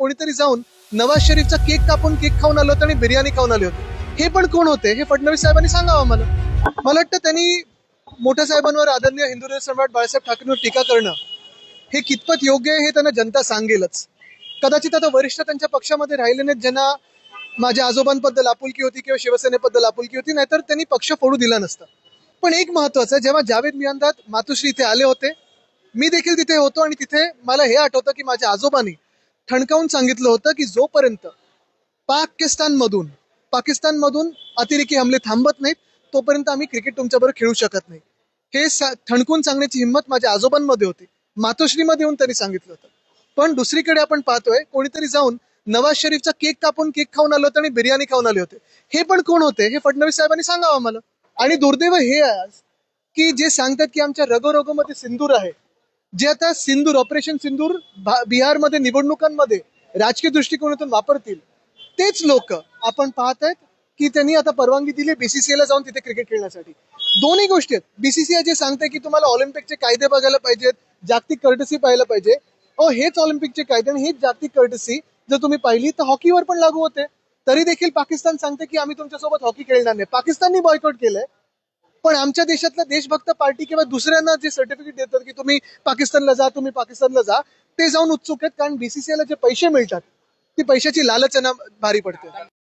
कोणीतरी जाऊन नवाज शरीफचा केक कापून केक खाऊन आलो होतं आणि बिर्याणी खाऊन आले होते. हे पण कोण होते? हे फडणवीस साहेबांनी सांगावं मला. मला वाटतं त्यांनी मोठ्या साहेबांवर आदरणीय हिंदू सम्राट बाळासाहेब ठाकरेंवर टीका करणं हे कितपत योग्य आहे हे त्यांना जनता सांगेलच. कदाचित आता वरिष्ठ त्यांच्या पक्षामध्ये राहिले नाहीत ज्यांना माझ्या आजोबांबद्दल आपुलकी होती किंवा शिवसेनेबद्दल आपुलकी होती नाहीतर त्यांनी पक्ष फोडू दिला नसता. पण एक महत्वाचं आहे, जेव्हा जावेद मियांदात मातोश्री इथे आले होते मी देखील तिथे होतो आणि तिथे मला हे आठवतं की माझ्या आजोबांनी ठणकावून सांगितलं होतं की जोपर्यंत पाकिस्तानमधून पाकिस्तानमधून अतिरेकी हमले थांबत नाहीत तोपर्यंत आम्ही क्रिकेट तुमच्याबरोबर खेळू शकत नाही. हे सा- ठणकून सांगण्याची हिंमत माझ्या आजोबांमध्ये होती. मातोश्रीमध्ये येऊन त्यांनी सांगितलं होतं. पण दुसरीकडे आपण पाहतोय कोणीतरी जाऊन नवाज शरीफचा केक कापून केक खाऊन आलं होतं आणि बिर्याणी खाऊन आले होते. हे पण कोण होते? हे फडणवीस साहेबांनी सांगावं मला आणि दुर्दैव हे आहे आज की जे सांगतात की आमच्या रगोरगोमध्ये सिंदूर आहे जे आता सिंदूर ऑपरेशन सिंदूर बिहारमध्ये निवडणुकांमध्ये राजकीय दृष्टिकोनातून वापरतील तेच लोक आपण पाहत आहेत की त्यांनी आता परवानगी दिली बीसीसीआयला जाऊन तिथे क्रिकेट खेळण्यासाठी. दोन्ही गोष्टी आहेत. बीसीसीआय जे सांगते की तुम्हाला ऑलिम्पिकचे कायदे बघायला पाहिजेत जागतिक कर्टसी पाहायला पाहिजे. अहो हेच ऑलिम्पिकचे कायदे आणि हेच जागतिक कर्टसी जर तुम्ही पाहिली तर हॉकीवर पण लागू होते. तरी देखील पाकिस्तान सांगते की आम्ही तुमच्यासोबत हॉकी खेळणार नाही. पाकिस्ताननी बॉयकॉट केलंय. पण आमच्या देशातल्या देशभक्त पार्टी किंवा दुसऱ्यांना जे सर्टिफिकेट देतात की तुम्ही पाकिस्तानला जा तुम्ही पाकिस्तानला जा ते जाऊन उत्सुक आहेत कारण बीसीसीआयला जे पैसे मिळतात ती पैशाची लालच यांना भारी पडते.